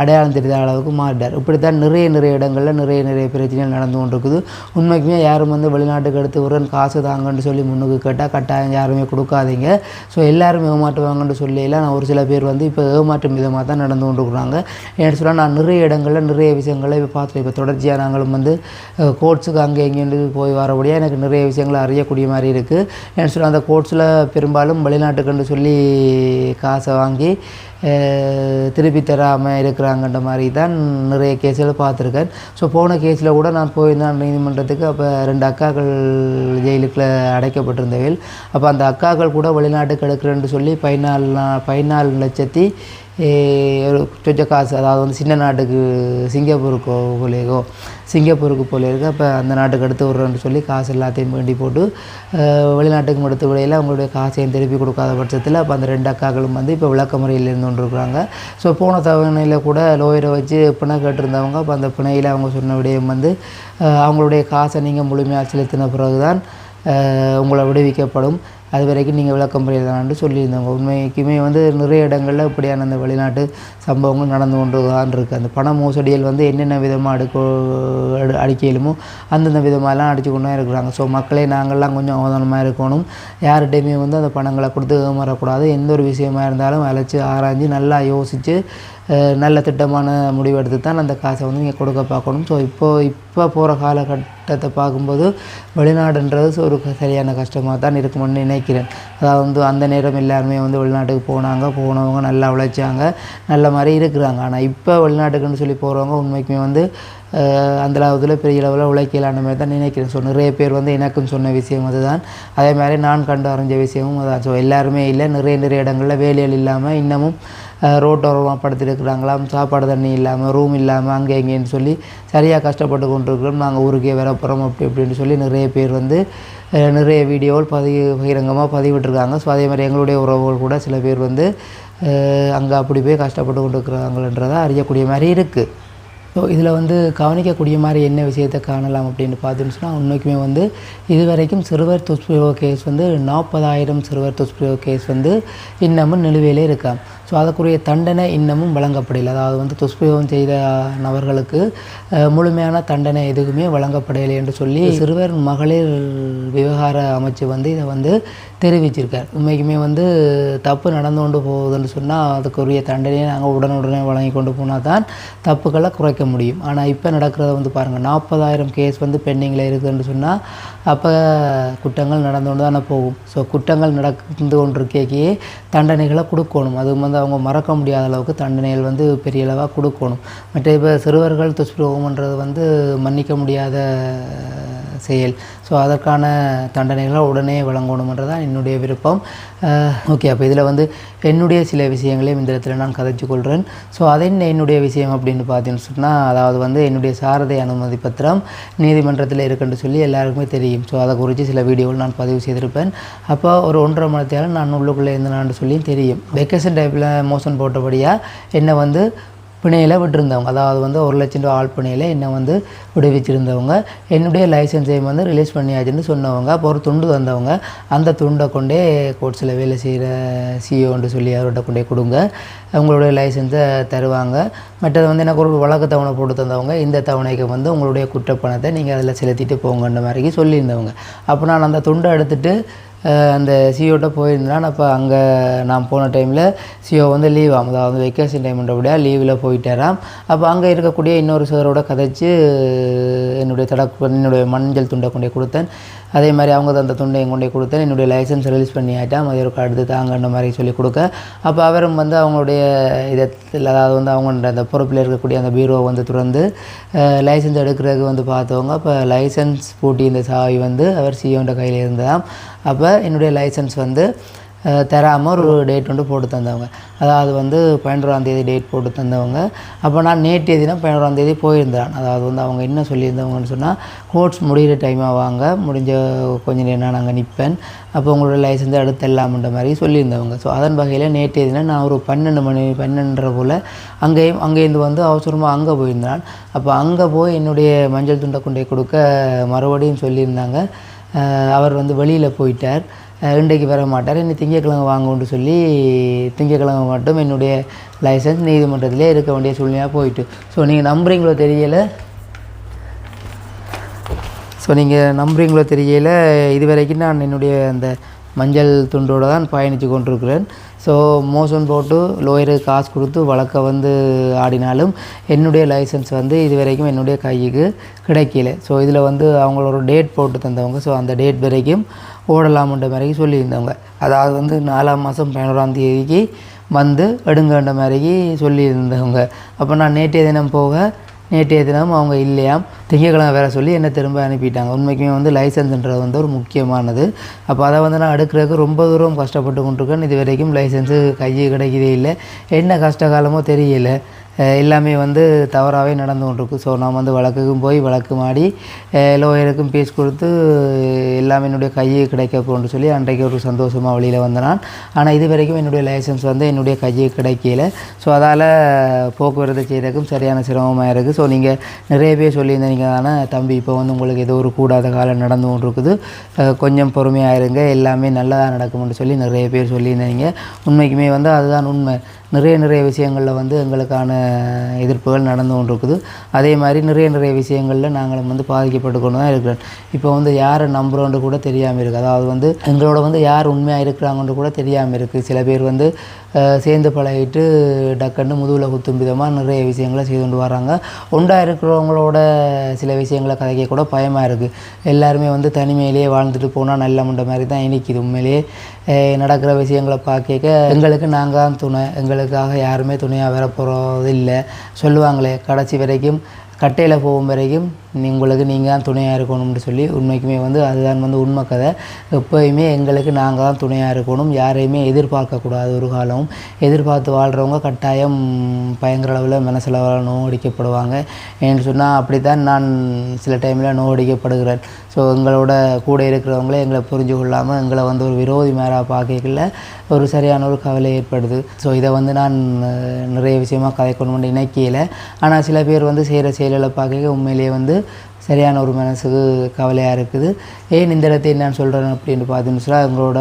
Speaker 1: அடையாளம் தெரியாத அளவுக்கு மாறிட்டார். இப்படித்தான் நிறைய நிறைய இடங்களில் நிறைய நிறைய பிரச்சனைகள் நடந்து கொண்டு இருக்குது உண்மைக்குமே யாரும் வந்து வெளிநாட்டுக்கு எடுத்து உரன் காசு தாங்கன்னு சொல்லி முன்னுக்கு கேட்டால் கட்டாயம் யாருமே கொடுக்காதீங்க. ஸோ எல்லாரும் ஏமாற்றுவாங்கன்னு சொல்லியெல்லாம் நான் ஒரு சில பேர் வந்து இப்போ ஏமாற்றும் விதமாக தான் நடந்து கொண்டு இருக்கிறாங்க ஏன்னு சொன்னால் நான் நிறைய இடங்களில் நிறைய விஷயங்களை இப்போ பார்த்து இப்போ தொடர்ச்சியாக நாங்களும் வந்து கோர்ட்ஸுக்கு அங்கே இங்கேருந்து போய் வரபடியாக எனக்கு நிறைய விஷயங்களை அறியக்கூடிய மாதிரி இருக்குது ஏன்னு சொன்னால் அந்த கோர்ட்ஸில் பெரும்பாலும் வெளிநாட்டுக்குன்னு சொல்லி காசை வாங்கி திருப்பி தராமல் இருக்கிற இருக்கிறாங்கன்ற மாதிரி தான் நிறைய கேஸில் பார்த்துருக்கேன் ஸோ போன கேஸில் கூட நான் போயிருந்தேன் நீதிமன்றத்துக்கு. அப்போ ரெண்டு அக்காக்கள் ஜெயிலுக்குள்ள அடைக்கப்பட்டிருந்தவையில் அப்போ அந்த அக்காக்கள் கூட வெளிநாட்டுக்கு எடுக்கிறேன்னு சொல்லி பதினாலு பதினாலு லட்சத்தி ஒரு கொஞ்சம் காசு அதாவது வந்து சின்ன நாட்டுக்கு சிங்கப்பூருக்கோ போலேயோ சிங்கப்பூருக்கு போல இருக்கு அப்போ அந்த நாட்டுக்கு எடுத்து விட்றேன்னு சொல்லி காசு எல்லாத்தையும் வேண்டி போட்டு வெளிநாட்டுக்கு எடுத்து விடையில் அவங்களுடைய காசையும் திருப்பி கொடுக்காத பட்சத்தில் அப்போ அந்த ரெண்டு அக்காக்களும் வந்து இப்போ விளக்க முறையில் இருந்து கொண்டிருக்கிறாங்க. ஸோ போன தவணையில் கூட லோயரை வச்சு பிணை கேட்டிருந்தவங்க அப்போ அந்த பிணையில் அவங்க சொன்ன விடயம் வந்து அவங்களுடைய காசை நீங்கள் முழுமையாக செலுத்தின பிறகு தான் உங்களை விடுவிக்கப்படும். அது வரைக்கும் நீங்கள் விளக்கம் புரியலான்னு சொல்லியிருந்தாங்க உண்மைக்குமே வந்து நிறைய இடங்களில் இப்படியான அந்த வெளிநாட்டு சம்பவங்கள் நடந்து கொண்டு தான் இருக்குது அந்த பண மோசடிகள் வந்து என்னென்ன விதமாக அடுக்கோ அடிக்கலுமோ அந்தந்த விதமாகலாம் அடித்து கொண்டு தான் இருக்கிறாங்க. ஸோ மக்களே நாங்கள்லாம் கொஞ்சம் அவதானமாக இருக்கணும். யார்கிட்டையுமே வந்து அந்த பணங்களை கொடுத்து ஏமாறக்கூடாது. எந்த ஒரு விஷயமா இருந்தாலும் அழைச்சி ஆராய்ஞ்சு நல்லா யோசித்து நல்ல திட்டமான முடிவெடுத்து தான் அந்த காசை வந்து நீங்கள் கொடுக்க பார்க்கணும். ஸோ இப்போது இப்போ போகிற காலகட்டத்தை பார்க்கும்போது வெளிநாடுன்றது ஒரு சரியான கஷ்டமாக தான் இருக்குமென்னு நினைக்கிறேன். அதாவது வந்து அந்த நேரம் எல்லாருமே வந்து வெளிநாட்டுக்கு போனாங்க போனவங்க நல்லா உழைச்சாங்க நல்ல மாதிரி இருக்கிறாங்க. ஆனால் இப்போ வெளிநாட்டுக்குன்னு சொல்லி போகிறவங்க உண்மைக்குமே வந்து அந்த அளவுல பெரிய அளவில் உழைக்கலான மாதிரி தான் நினைக்கிறேன். ஸோ நிறைய பேர் வந்து எனக்கும் சொன்ன விஷயம் அதுதான். அதே மாதிரி நான் கண்டு அறிஞ்ச விஷயமும் அதான். ஸோ எல்லாருமே இல்லை நிறைய நிறைய இடங்களில் வேலைகள் இல்லாமல் இன்னமும் ரோட்டோரமாக படுத்துருக்குறாங்களாம். சாப்பாடு தண்ணி இல்லாமல் ரூம் இல்லாமல் அங்கே இங்கேன்னு சொல்லி சரியாக கஷ்டப்பட்டு கொண்டிருக்கிறோம். நாங்கள் ஊருக்கே வர போகிறோம் அப்படி இப்படின்னு சொல்லி நிறைய பேர் வந்து நிறைய வீடியோவில் பதிவு பகிரங்கமாக பதிவிட்டுருக்காங்க. ஸோ அதே மாதிரி எங்களுடைய உறவுகள் கூட சில பேர் வந்து அங்கே அப்படி போய் கஷ்டப்பட்டு கொண்டிருக்கிறாங்கன்றதை அறியக்கூடிய மாதிரி இருக்குது ஸோ இதில் வந்து கவனிக்கக்கூடிய மாதிரி என்ன விஷயத்தை காணலாம் அப்படின்னு பார்த்துன்னு சொன்னால் உண்மைக்குமே வந்து இது வரைக்கும் சிறுவர் துஷ்பிரயோக கேஸ் வந்து நாற்பதாயிரம் சிறுவர் துஷ்பிரயோக கேஸ் வந்து இன்னமும் நிலுவையிலே இருக்கான் ஸோ அதுக்குரிய தண்டனை இன்னமும் வழங்கப்படலை. அதாவது வந்து துஷ்பிரயோகம் செய்த நபர்களுக்கு முழுமையான தண்டனை எதுவுமே வழங்கப்படலை என்று சொல்லி சிறுவர் மகளிர் விவகார அமைச்சு வந்து இதை வந்து தெரிவிச்சிருக்கார். உண்மைக்குமே வந்து தப்பு நடந்து கொண்டு போகுதுன்னு சொன்னால் அதுக்குரிய தண்டனையை நாங்கள் உடனுடனே வழங்கி கொண்டு போனால் தான் தப்புக்களை குறைக்க முடியும். ஆனால் இப்போ நடக்கிறத வந்து பாருங்கள் நாற்பதாயிரம் கேஸ் வந்து பெண்டிங்கில் இருக்குதுன்னு சொன்னால் அப்போ குற்றங்கள் நடந்து கொண்டு தானே போகும். ஸோ குற்றங்கள் நடந்து கொண்டிருக்கேக்கே தண்டனைகளை கொடுக்கணும். அது வந்து அவங்க மறக்க முடியாத அளவுக்கு தண்டனைகள் வந்து பெரிய அளவாக கொடுக்கணும். மற்ற இப்போ சிறுவர்கள் துஷ்பிரயோகம்ன்றது வந்து மன்னிக்க முடியாத செயல். ஸோ அதற்கான தண்டனைகளை உடனே வழங்கணுன்றது தான் என்னுடைய விருப்பம். ஓகே அப்போ இதில் வந்து என்னுடைய சில விஷயங்களையும் இந்த இடத்துல நான் கதைச்சு கொள்கிறேன் ஸோ அது என்ன என்னுடைய விஷயம் அப்படின்னு பார்த்தீங்கன்னு சொன்னால் அதாவது வந்து என்னுடைய சாரதை அனுமதி பத்திரம் நீதிமன்றத்தில் இருக்குன்னு சொல்லி எல்லாருக்குமே தெரியும். ஸோ அதை குறித்து சில வீடியோவில் நான் பதிவு செய்திருப்பேன். அப்போ ஒரு ஒன்றரை மணத்தையால் நான் உள்ளுக்குள்ளே இருந்தேனான்னு சொல்லியும் தெரியும். வெக்கேஷன் டைப்பில் மோஷன் போட்டபடியாக என்னை வந்து பிணையில் விட்டுருந்தவங்க. அதாவது வந்து ஒரு லட்சம் ரூபா ஆள் பிணையில் என்னை வந்து விடுவிச்சிருந்தவங்க. என்னுடைய லைசன்ஸை வந்து ரிலீஸ் பண்ணியாச்சுன்னு சொன்னவங்க அப்போ ஒரு துண்டு தந்தவங்க. அந்த துண்டை கொண்டே கோர்ட்ஸில் வேலை செய்கிற சிஓன்னு சொல்லி அவர்கிட்ட கொண்டே கொடுங்க. அவங்களுடைய லைசன்ஸை தருவாங்க. மற்றது வந்து எனக்கு ஒரு வழக்கு தவணை போட்டு தந்தவங்க இந்த தவணைக்கு வந்து உங்களுடைய குற்றப்பணத்தை நீங்கள் அதில் செலுத்திட்டு போங்கன்ற மாதிரி சொல்லியிருந்தவங்க. அப்போ நான் அந்த துண்டை எடுத்துகிட்டு அந்த சிஓட்ட போயிருந்தான். அப்போ அங்கே நான் போன டைமில் சிஓ வந்து லீவ் ஆகும் அதாவது வெக்கேஷன் டைம்ன்றபடியாக லீவில் போயிட்டாராம். அப்போ அங்கே இருக்கக்கூடிய இன்னொரு சாரோட கதைச்சு என்னுடைய தட என்னுடைய மஞ்சள் துண்டை கொண்டே கொடுத்தேன். அதே மாதிரி அவங்க தந்த துண்டையும் கொண்டே கொடுத்தேன். என்னுடைய லைசன்ஸ் ரிலீஸ் பண்ணி ஆகிட்டான் அது ஒரு அடுத்து தாங்கன்ற மாதிரி சொல்லி கொடுக்க. அப்போ அவரும் வந்து அவங்களுடைய இதில் அதாவது வந்து அவங்க அந்த பொறுப்பில் இருக்கக்கூடிய அந்த பீரோவை வந்து திறந்து லைசன்ஸ் எடுக்கிறதுக்கு வந்து பார்த்தவங்க அப்போ லைசன்ஸ் பூட்டி இந்த சாவி வந்து அவர் சிஓன்ற கையில் இருந்ததாம். அப்போ என்னுடைய லைசன்ஸ் வந்து தராமல் ஒரு டேட் வந்து போட்டு தந்தவங்க. அதாவது வந்து பதினோராந்தேதி டேட் போட்டு தந்தவங்க. அப்போ நான் நேற்று தினம் பதினோராம் போயிருந்தேன். அதாவது வந்து அவங்க என்ன சொல்லியிருந்தவங்கன்னு சொன்னால் கோர்ட்ஸ் முடிகிற டைமாக வாங்க. முடிஞ்ச கொஞ்ச நேரம் நான் அங்கே நிற்பேன் அப்போ உங்களோட லைசன்ஸை அடுத்தல்லாம்ன்ற மாதிரி சொல்லியிருந்தவங்க. ஸோ அதன் வகையில் நேற்றைய தினம் நான் ஒரு பன்னெண்டு மணி பன்னெண்டரை போல் அங்கேயும் அங்கேருந்து வந்து அவசரமாக அங்கே போயிருந்தான். அப்போ அங்கே போய் என்னுடைய மஞ்சள் துண்டை கொண்டே கொடுக்க மறுபடியும் சொல்லியிருந்தாங்க. அவர் வந்து வெளியில் போயிட்டார். இன்றைக்கு வர மாட்டார் என்னை திங்கக்கிழமை வாங்கன்னு சொல்லி திங்கக்கிழமை மட்டும் என்னுடைய லைசன்ஸ் நீதிமன்றத்திலே இருக்க வேண்டிய சூழ்நிலையாக போயிட்டு. ஸோ நீங்கள் நம்புறீங்களோ தெரியலை. ஸோ நீங்கள் நம்புறீங்களோ தெரியல. இது வரைக்கும் நான் என்னுடைய அந்த மஞ்சள் துண்டோடு தான் பயணித்து கொண்டிருக்கிறேன். ஸோ மோசன் போட்டு லோயருக்கு காசு கொடுத்து வழக்க வந்து ஆடினாலும் என்னுடைய லைசன்ஸ் வந்து இது வரைக்கும் என்னுடைய கைக்கு கிடைக்கல. ஸோ இதில் வந்து அவங்களோட டேட் போட்டு தந்தவங்க. ஸோ அந்த டேட் வரைக்கும் ஓடலாம்ன்ற மாதிரி சொல்லியிருந்தவங்க. அதாவது வந்து நாலாம் மாதம் பதினோராம் தேதிக்கு வந்து எடுங்கன்ற மாதிரி சொல்லியிருந்தவங்க. அப்போ நான் நேற்றைய தினம் போக நேற்றைய தினம் அவங்க இல்லையாம். திங்கக்கிழமை வேற சொல்லி என்னை திரும்ப அனுப்பிட்டாங்க. உண்மைக்குமே வந்து லைசன்ஸுன்றது வந்து ஒரு முக்கியமானது. அப்போ அதை வந்து நான் எடுக்கிறதுக்கு ரொம்ப தூரம் கஷ்டப்பட்டு கொண்டிருக்கேன். இது வரைக்கும் லைசன்ஸு கையை கிடைக்கவே இல்லை. என்ன கஷ்ட காலமோ தெரியல. எல்லாமே வந்து தவறாகவே நடந்து கொண்டிருக்கு. ஸோ நான் வந்து வழக்குக்கும் போய் வழக்கு மாடி லோயருக்கும் பேஸ் கொடுத்து எல்லாமே என்னுடைய கையை கிடைக்க போகணும்னு சொல்லி அன்றைக்கு ஒரு சந்தோஷமாக வழியில் வந்த நான் ஆனால் இது வரைக்கும் என்னுடைய லைசன்ஸ் வந்து என்னுடைய கையை கிடைக்கல. ஸோ அதால் போக்குவரத்து செய்கிறதுக்கும் சரியான சிரமமாக இருக்குது ஸோ நீங்கள் நிறைய பேர் சொல்லியிருந்தீங்க. தானே தம்பி இப்போ வந்து உங்களுக்கு ஏதோ ஒரு கூடாத காலம் நடந்து கொண்டு இருக்குது கொஞ்சம் பொறுமையாக இருங்க. எல்லாமே நல்லதாக நடக்கும்னு சொல்லி நிறைய பேர் சொல்லியிருந்தீங்க. உண்மைக்குமே வந்து அதுதான் உண்மை. நிறைய நிறைய விஷயங்களில் வந்து எங்களுக்கான எதிர்ப்புகள் நடந்து கொண்டிருக்குது. அதே மாதிரி நிறைய நிறைய விஷயங்களில் நாங்களும் வந்து பாதிக்கப்பட்டு கொண்டு தான் இருக்கிறோம். இப்போ வந்து யாரை நம்புகிறோன்னு கூட தெரியாமல் இருக்குது அதாவது வந்து எங்களோட வந்து யார் உண்மையாக இருக்கிறாங்கன்னு கூட தெரியாமல் இருக்குது சில பேர் வந்து சேர்ந்து பழகிட்டு டக்குன்னு முதுகில் குத்தும் விதமாக நிறைய விஷயங்களை செய்து கொண்டு வராங்க. ஒன்றாக இருக்கிறவங்களோட சில விஷயங்களை கதைக்க கூட பயமாக இருக்குது எல்லாருமே வந்து தனிமையிலேயே வாழ்ந்துட்டு போனால் நல்ல மாதிரி தான் இனிக்குது. உண்மையிலேயே நடக்கிற விஷயங்களை பார்க்க எங்களுக்கு நாங்கள் தான் துணை. எங்களுக்கு எங்களுக்காக யாருமே துணையாக வர இல்லை சொல்லுவாங்களே கடைசி வரைக்கும் கட்டையில் போகும் வரைக்கும் உங்களுக்கு நீங்கள் தான் துணையாக இருக்கணும்னு சொல்லி உண்மைக்குமே வந்து அதுதான் வந்து உண்மை கதை. எப்போயுமே எங்களுக்கு நாங்கள் தான் துணையாக இருக்கணும். யாரையுமே எதிர்பார்க்கக்கூடாது ஒரு காலம் எதிர்பார்த்து வாழ்கிறவங்க கட்டாயம் பயங்கர அளவில் மனசளவில் நோவடிக்கப்படுவாங்க ஏன்னு சொன்னால் அப்படி தான் நான் சில டைமில் நோவடிக்கப்படுகிறேன் ஸோ எங்களோட கூட இருக்கிறவங்களே எங்களை புரிஞ்சு கொள்ளாமல் எங்களை வந்து ஒரு விரோதி மேராக பார்க்கல ஒரு சரியான ஒரு கவலை ஏற்படுது. ஸோ இதை வந்து நான் நிறைய விஷயமா கதைக்கணும்னு நினைக்கல ஆனால் சில பேர் வந்து செய்கிற செயல்களை பார்க்க உண்மையிலேயே வந்து சரியான ஒரு மனசுக்கு கவலையாக இருக்குது. ஏன் இந்த இடத்தை நான் சொல்கிறேன் அப்படின்னு பார்த்தீங்கன்னு சொன்னால் எங்களோட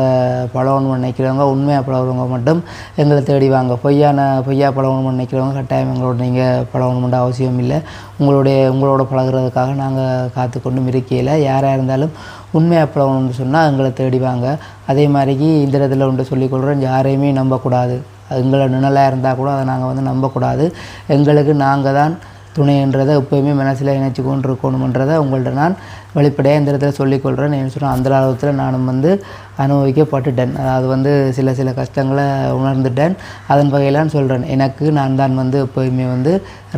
Speaker 1: பழகணும் நினைக்கிறவங்க உண்மையாக பழகிறவங்க மட்டும் எங்களை தேடி வாங்க. பொய்யான பொய்யா பழகணும் நினைக்கிறவங்க கட்டாயம் எங்களோட நீங்கள் பழகணும்ன்ற அவசியம் இல்லை. உங்களுடைய உங்களோட பழகுறதுக்காக நாங்கள் காத்து கொண்டும் இருக்கையில் யாராக இருந்தாலும் உண்மையாக பழகணும்னு சொன்னால் எங்களை தேடி வாங்க. அதே மாதிரிக்கு இந்த இடத்துல ஒன்று சொல்லிக்கொள்கிறேன் யாரையுமே நம்பக்கூடாது. எங்களை நிழலாக இருந்தால் கூட அதை நாங்கள் வந்து நம்பக்கூடாது. எங்களுக்கு நாங்கள் தான் துணைன்றதை எப்போயுமே மனசில் இணைச்சி கொண்டு இருக்கணுமன்றதை உங்கள்கிட்ட நான் வெளிப்படையாக இந்த இடத்துல சொல்லிக்கொள்கிறேன் என்ன சொன்னால் அந்த அளவுக்கு நானும் வந்து அனுபவிக்கப்பட்டுட்டேன். அதாவது வந்து சில சில கஷ்டங்களை உணர்ந்துட்டேன். அதன் வகையிலான்னு சொல்கிறேன் எனக்கு நான் தான் வந்து எப்போயுமே வந்து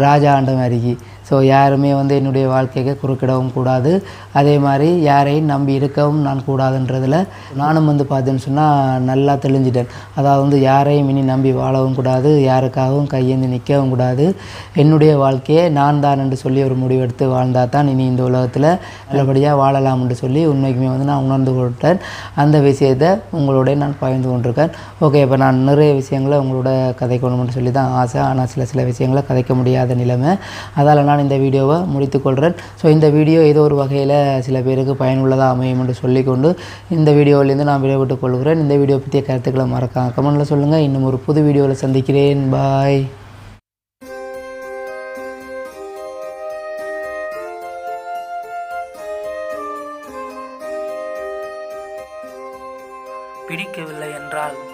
Speaker 1: ராஜா ஆண்ட மாதிரிக்கு. ஸோ யாருமே வந்து என்னுடைய வாழ்க்கைக்கு குறுக்கிடவும் கூடாது. அதே மாதிரி யாரையும் நம்பி இருக்கவும் நான் கூடாதுன்றதில் நானும் வந்து பார்த்தேன்னு சொன்னால் நல்லா தெளிஞ்சிட்டேன். அதாவது வந்து யாரையும் இனி நம்பி வாழவும் கூடாது. யாருக்காகவும் கையேந்து நிற்கவும் கூடாது. என்னுடைய வாழ்க்கையை நான் தான் என்று சொல்லி ஒரு முடிவெடுத்து வாழ்ந்தால் தான் இனி இந்த உலகத்தில் நல்லபடியாக வாழலாம் என்று சொல்லி உண்மைக்குமே வந்து நான் உணர்ந்து கொண்டேன் அந்த விஷயத்தை உங்களோட நான் பகிர்ந்து கொண்டிருக்கேன். ஓகே இப்போ நான் நிறைய விஷயங்களை உங்களோட கதைக்கணும்னு சொல்லி தான் ஆசை. ஆனால் சில சில விஷயங்களை கதைக்க முடியாத நிலைமை. அதால் நான் இந்த வீடியோவை முடித்துக்கொள்கிறேன் ஸோ இந்த வீடியோ ஏதோ ஒரு வகையில் சில பேருக்கு பயனுள்ளதாக அமையும் என்று சொல்லிக்கொண்டு இந்த வீடியோவிலேருந்து நான் விடைபெற்றுக் கொள்கிறேன். இந்த வீடியோ பற்றிய கருத்துக்களை மறக்காம கமெண்டில் சொல்லுங்கள் இன்னும் ஒரு புது வீடியோவில் சந்திக்கிறேன். பாய்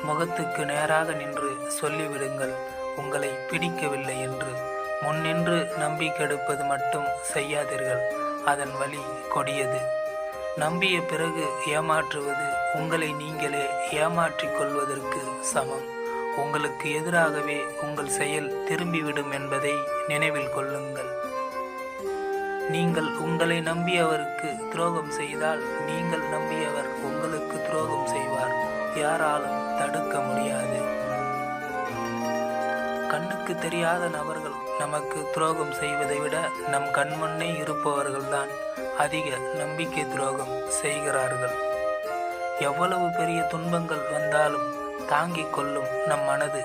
Speaker 2: முகத்துக்கு நேராக நின்று சொல்லிவிடுங்கள் உங்களை பிடிக்கவில்லை என்று. முன்னின்று நம்பி கெடுப்பது மட்டும் செய்யாதீர்கள் அதன் வழி கொடியது. நம்பிய பிறகு ஏமாற்றுவது உங்களை நீங்களே ஏமாற்றிக் கொள்வதற்கு சமம். உங்களுக்கு எதிராகவே உங்கள் செயல் திரும்பிவிடும் என்பதை நினைவில் கொள்ளுங்கள். நீங்கள் உங்களை நம்பியவருக்கு துரோகம் செய்தால் நீங்கள் நம்பியவர் உங்களுக்கு துரோகம் செய்வார். யாராலும் தடுக்க முடியாது. கண்ணுக்கு தெரியாத நபர்கள் நமக்கு துரோகம் செய்வதை விட நம் கண்முன்னே இருப்பவர்கள்தான் அதிக நம்பிக்கை துரோகம் செய்கிறார்கள். எவ்வளவு பெரிய துன்பங்கள் வந்தாலும் தாங்கிக் கொள்ளும் நம் மனது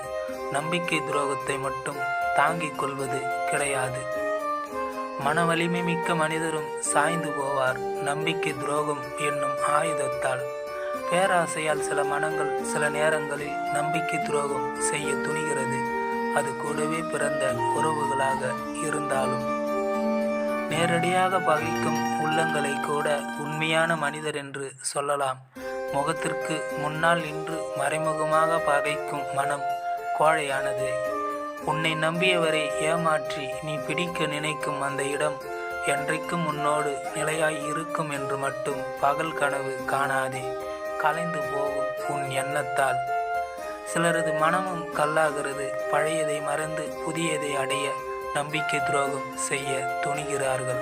Speaker 2: நம்பிக்கை துரோகத்தை மட்டும் தாங்கிக் கொள்வது கிடையாது. மன வலிமை மிக்க மனிதரும் சாய்ந்து போவார். நம்பிக்கை துரோகம் என்னும் ஆயுதத்தால். பேராசையால் சில மனங்கள் சில நேரங்களில் நம்பிக்கை துரோகம் செய்ய துணிகிறது. அது கூடவே பிறந்த உறவுகளாக இருந்தாலும். நேரடியாக பகைக்கும் உள்ளங்களை கூட உண்மையான மனிதர் என்று சொல்லலாம். முகத்திற்கு முன்னால் நின்று மறைமுகமாக பகைக்கும் மனம் கோழையானது. உன்னை நம்பியவரை ஏமாற்றி நீ பிடிக்க நினைக்கும் அந்த இடம் என்றைக்கும் உன்னோடு நிலையாய் இருக்கும் என்று மட்டும் பகல் கனவு காணாதே. கலைந்து போகும் உன் எண்ணத்தால். சிலரது மனமும் கல்லாகிறது பழையதை மறந்து புதியதை அடைய நம்பிக்கை துரோகம் செய்ய துணிகிறார்கள்.